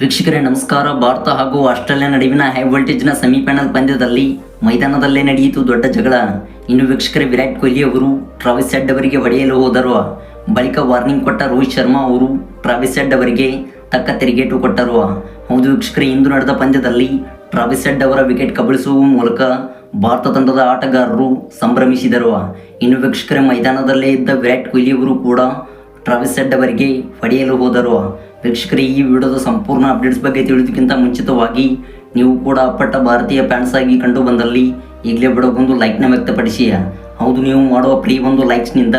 ವೀಕ್ಷಕರೇ, ನಮಸ್ಕಾರ. ಭಾರತ ಹಾಗೂ ಆಸ್ಟ್ರೇಲಿಯಾ ನಡುವಿನ ಹೈ ವೋಲ್ಟೇಜ್ನ ಸೆಮಿಫೈನಲ್ ಪಂದ್ಯದಲ್ಲಿ ಮೈದಾನದಲ್ಲೇ ನಡೆಯಿತು ದೊಡ್ಡ ಜಗಳ. ಇನ್ನು ವೀಕ್ಷಕರೇ, ವಿರಾಟ್ ಕೊಹ್ಲಿ ಅವರು ಟ್ರಾವಿಸ್ ಹೆಡ್ ಅವರಿಗೆ ಹೊಡೆಯಲು ಹೋದರು. ಬಳಿಕ ವಾರ್ನಿಂಗ್ ಕೊಟ್ಟ ರೋಹಿತ್ ಶರ್ಮಾ ಅವರು ಟ್ರಾವಿಸ್ ಹೆಡ್ ಅವರಿಗೆ ತಕ್ಕ ತಿರುಗೇಟು ಕೊಟ್ಟರು. ಹೌದು ವೀಕ್ಷಕರೇ, ಇಂದು ನಡೆದ ಪಂದ್ಯದಲ್ಲಿ ಟ್ರಾವಿಸ್ ಹೆಡ್ ಅವರ ವಿಕೆಟ್ ಕಬಳಿಸುವ ಮೂಲಕ ಭಾರತ ತಂಡದ ಆಟಗಾರರು ಸಂಭ್ರಮಿಸಿದರು. ಇನ್ನು ವೀಕ್ಷಕರೇ, ಮೈದಾನದಲ್ಲೇ ಇದ್ದ ವಿರಾಟ್ ಕೊಹ್ಲಿ ಅವರು ಕೂಡ ಟ್ರಾವಿಸ್ ಸೆಡ್ ಅವರಿಗೆ ಹೊಡೆಯಲು ಹೋದರು ವೀಕ್ಷಕರೇ, ಈ ವಿಡಿಯೋದ ಸಂಪೂರ್ಣ ಅಪ್ಡೇಟ್ಸ್ ಬಗ್ಗೆ ತಿಳಿದಕ್ಕಿಂತ ಮುಂಚಿತವಾಗಿ ನೀವು ಕೂಡ ಅಪ್ಪಟ್ಟ ಭಾರತೀಯ ಫ್ಯಾನ್ಸ್ ಆಗಿ ಕಂಡು ಬಂದಲ್ಲಿ ಈಗಲೇ ಬಿಡೋಗೊಂದು ಲೈಕ್ನ ವ್ಯಕ್ತಪಡಿಸಿ. ಹೌದು, ನೀವು ಮಾಡುವ ಪ್ರೀ ಒಂದು ಲೈಕ್ಸ್ನಿಂದ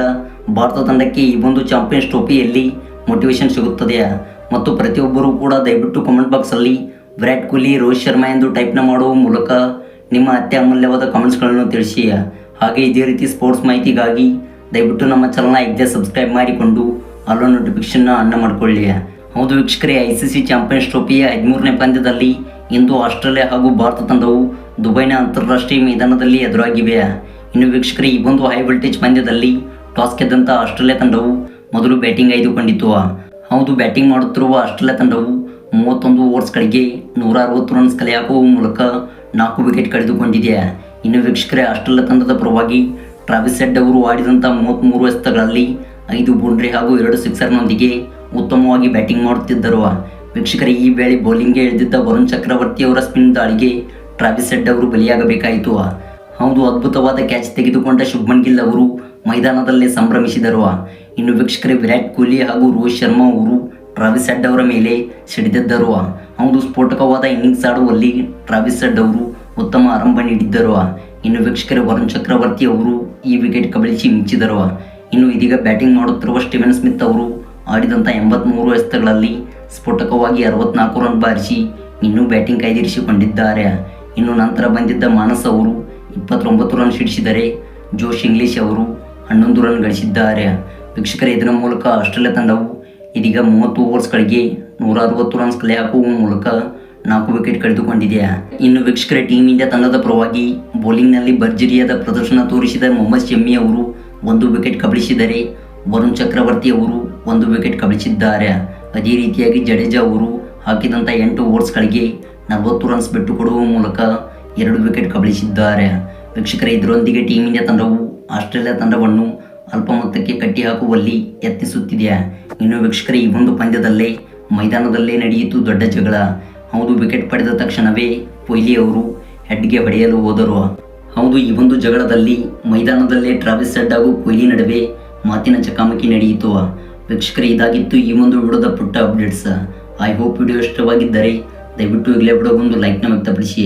ಭಾರತ ತಂಡಕ್ಕೆ ಈ ಒಂದು ಚಾಂಪಿಯನ್ಸ್ ಟ್ರೋಫಿಯಲ್ಲಿ ಮೋಟಿವೇಶನ್ ಸಿಗುತ್ತದೆ. ಮತ್ತು ಪ್ರತಿಯೊಬ್ಬರೂ ಕೂಡ ದಯವಿಟ್ಟು ಕಮೆಂಟ್ ಬಾಕ್ಸಲ್ಲಿ ವಿರಾಟ್ ಕೊಹ್ಲಿ, ರೋಹಿತ್ ಶರ್ಮಾ ಎಂದು ಟೈಪ್ನ ಮಾಡುವ ಮೂಲಕ ನಿಮ್ಮ ಅತ್ಯಮೂಲ್ಯವಾದ ಕಮೆಂಟ್ಸ್ಗಳನ್ನು ತಿಳಿಸಿ. ಹಾಗೆ ಇದೇ ರೀತಿ ಸ್ಪೋರ್ಟ್ಸ್ ಮಾಹಿತಿಗಾಗಿ ದಯವಿಟ್ಟು ನಮ್ಮ ಚಾನಲ್ನ ಇದ್ದೇ ಸಬ್ಸ್ಕ್ರೈಬ್ ಮಾಡಿಕೊಂಡು ಅಲ್ಲೋ ನೋಟಿಫಿಕೇಶನ್ನ ಅನ್ನ ಮಾಡಿಕೊಳ್ಳಿ. ಹೌದು ವೀಕ್ಷಕರೇ ಐ ಸಿ ಸಿ ಚಾಂಪಿಯನ್ಸ್ ಟ್ರೋಫಿಯ ಹದಿಮೂರನೇ ಪಂದ್ಯದಲ್ಲಿ ಇಂದು ಆಸ್ಟ್ರೇಲಿಯಾ ಹಾಗೂ ಭಾರತ ತಂಡವು ದುಬೈನ ಅಂತಾರಾಷ್ಟ್ರೀಯ ಮೈದಾನದಲ್ಲಿ ಎದುರಾಗಿವೆ. ಇನ್ನು ವೀಕ್ಷಕರೇ, ಈ ಒಂದು ಹೈ ವೋಲ್ಟೇಜ್ ಪಂದ್ಯದಲ್ಲಿ ಟಾಸ್ ಗೆದ್ದಂಥ ಆಸ್ಟ್ರೇಲಿಯಾ ತಂಡವು ಮೊದಲು ಬ್ಯಾಟಿಂಗ್ ಆಯ್ದುಕೊಂಡಿತು ಹೌದು ಬ್ಯಾಟಿಂಗ್ ಮಾಡುತ್ತಿರುವ ಆಸ್ಟ್ರೇಲಿಯಾ ತಂಡವು ಮೂವತ್ತೊಂದು ಓವರ್ಸ್ಗಳಿಗೆ ನೂರ ಅರವತ್ತು ರನ್ಸ್ ಕಲೆ ಮೂಲಕ ನಾಲ್ಕು ವಿಕೆಟ್ ಕಳೆದುಕೊಂಡಿದೆ. ಇನ್ನು ವೀಕ್ಷಕರೇ, ಆಸ್ಟ್ರೇಲಿಯಾ ತಂಡದ ಪರವಾಗಿ ಟ್ರಾವಿಸ್ ಹೆಡ್ ಅವರು ಆಡಿದಂಥ ಮೂವತ್ತ್ಮೂರು ಎಸೆತಗಳಲ್ಲಿ ಐದು ಬೌಂಡ್ರಿ ಹಾಗೂ ಎರಡು ಸಿಕ್ಸರ್ನೊಂದಿಗೆ ಉತ್ತಮವಾಗಿ ಬ್ಯಾಟಿಂಗ್ ಮಾಡುತ್ತಿದ್ದರು. ವೀಕ್ಷಕರ, ಈ ವೇಳೆ ಬೌಲಿಂಗ್ಗೆ ಇಳಿದಿದ್ದ ವರುಣ್ ಚಕ್ರವರ್ತಿ ಅವರ ಸ್ಪಿನ್ ದಾಳಿಗೆ ಟ್ರಾವಿಸ್ ಹೆಡ್ ಅವರು ಬಲಿಯಾಗಬೇಕಾಯಿತು. ಹೌದು, ಅದ್ಭುತವಾದ ಕ್ಯಾಚ್ ತೆಗೆದುಕೊಂಡ ಶುಭ್ಮನ್ ಗಿಲ್ ಅವರು ಮೈದಾನದಲ್ಲೇ ಸಂಭ್ರಮಿಸಿದರು. ಇನ್ನು ವೀಕ್ಷಕರೇ, ವಿರಾಟ್ ಕೊಹ್ಲಿ ಹಾಗೂ ರೋಹಿತ್ ಶರ್ಮಾ ಅವರು ಟ್ರಾವಿಸ್ ಹೆಡ್ ಅವರ ಮೇಲೆ ಸಿಡಿದಿದ್ದರು. ಹೌದು, ಸ್ಫೋಟಕವಾದ ಇನ್ನಿಂಗ್ಸ್ ಆಡುವಲ್ಲಿ ಟ್ರಾವಿಸ್ ಹೆಡ್ ಅವರು ಉತ್ತಮ ಆರಂಭ ನೀಡಿದ್ದರು. ಇನ್ನು ವೀಕ್ಷಕರ ವರುಣ್ ಚಕ್ರವರ್ತಿ ಅವರು ಈ ವಿಕೆಟ್ ಕಬಳಿಸಿ ಮಿಂಚಿದರು. ಇನ್ನು ಇದೀಗ ಬ್ಯಾಟಿಂಗ್ ಮಾಡುತ್ತಿರುವ ಸ್ಟೀವನ್ ಸ್ಮಿತ್ ಅವರು ಆಡಿದಂಥ ಎಂಬತ್ಮೂರು ಎಸೆತಗಳಲ್ಲಿ ಸ್ಫೋಟಕವಾಗಿ ಅರವತ್ನಾಲ್ಕು ರನ್ ಬಾರಿಸಿ ಇನ್ನೂ ಬ್ಯಾಟಿಂಗ್ ಕಾಯ್ದಿರಿಸಿಕೊಂಡಿದ್ದಾರೆ. ಇನ್ನು ನಂತರ ಬಂದಿದ್ದ ಮಾನಸ್ ಅವರು ಇಪ್ಪತ್ತೊಂಬತ್ತು ರನ್ ಸಿಡಿಸಿದರೆ ಜೋಶ್ ಇಂಗ್ಲಿಷ್ ಅವರು ಹನ್ನೊಂದು ರನ್ ಗಳಿಸಿದ್ದಾರೆ. ವೀಕ್ಷಕರ ಇದರ ಮೂಲಕ ಆಸ್ಟ್ರೇಲಿಯಾ ತಂಡವು ಇದೀಗ ಮೂವತ್ತು ಓವರ್ಸ್ಗಳಿಗೆ ನೂರ ಅರವತ್ತು ರನ್ಸ್ ಕಲೆ ಹಾಕುವ ಮೂಲಕ ನಾಲ್ಕು ವಿಕೆಟ್ ಕಳೆದುಕೊಂಡಿದೆಯಾ? ಇನ್ನು ವೀಕ್ಷಕರ ಟೀಮ್ ಇಂಡಿಯಾ ತಂಡದ ಪರವಾಗಿ ಬೌಲಿಂಗ್ನಲ್ಲಿ ಭರ್ಜರಿಯಾದ ಪ್ರದರ್ಶನ ತೋರಿಸಿದ ಮೊಹಮ್ಮದ್ ಶಮ್ಮಿ ಅವರು ಒಂದು ವಿಕೆಟ್ ಕಬಳಿಸಿದರೆ, ವರುಣ್ ಚಕ್ರವರ್ತಿ ಅವರು ಒಂದು ವಿಕೆಟ್ ಕಬಳಿಸಿದ್ದಾರೆ. ಅದೇ ರೀತಿಯಾಗಿ ಜಡೇಜಾ ಅವರು ಹಾಕಿದಂಥ ಎಂಟು ಓವರ್ಸ್ಗಳಿಗೆ ನಲವತ್ತು ರನ್ಸ್ ಬಿಟ್ಟು ಕೊಡುವ ಮೂಲಕ ಎರಡು ವಿಕೆಟ್ ಕಬಳಿಸಿದ್ದಾರೆ. ವೀಕ್ಷಕರ, ಇದರೊಂದಿಗೆ ಟೀಮ್ ಇಂಡಿಯಾ ತಂಡವು ಆಸ್ಟ್ರೇಲಿಯಾ ತಂಡವನ್ನು ಅಲ್ಪ ಮೊತ್ತಕ್ಕೆ ಕಟ್ಟಿಹಾಕುವಲ್ಲಿ ಯತ್ನಿಸುತ್ತಿದೆ. ಇನ್ನು ವೀಕ್ಷಕರ, ಈ ಒಂದು ಪಂದ್ಯದಲ್ಲೇ ಮೈದಾನದಲ್ಲೇ ನಡೆಯಿತು ದೊಡ್ಡ ಜಗಳ. ಹೌದು ವಿಕೆಟ್ ಪಡೆದ ತಕ್ಷಣವೇ ಕೊಹ್ಲಿ ಅವರು ಹೆಡ್ಗೆ ಹೊಡೆಯಲು ಹೋದರು. ಹೌದು, ಈ ಒಂದು ಜಗಳದಲ್ಲಿ ಮೈದಾನದಲ್ಲೇ ಟ್ರಾವಿಸ್ ಸೆಡ್ ಹಾಗೂ ಕೊಹ್ಲಿ ನಡುವೆ ಮಾತಿನ ಚಕಾಮಕಿ ನಡೆಯಿತು. ವೀಕ್ಷಕರೇ, ಇದಾಗಿತ್ತು ಈ ಒಂದು ವಿಡಿಯೋದ ಪುಟ್ಟ ಅಪ್ಡೇಟ್ಸ್ ಐ ಹೋಪ್ ವಿಡಿಯೋ ಇಷ್ಟವಾಗಿದ್ದರೆ ದಯವಿಟ್ಟು ಈಗಲೇ ಒಂದು ಲೈಕ್ನ ವ್ಯಕ್ತಪಡಿಸಿ.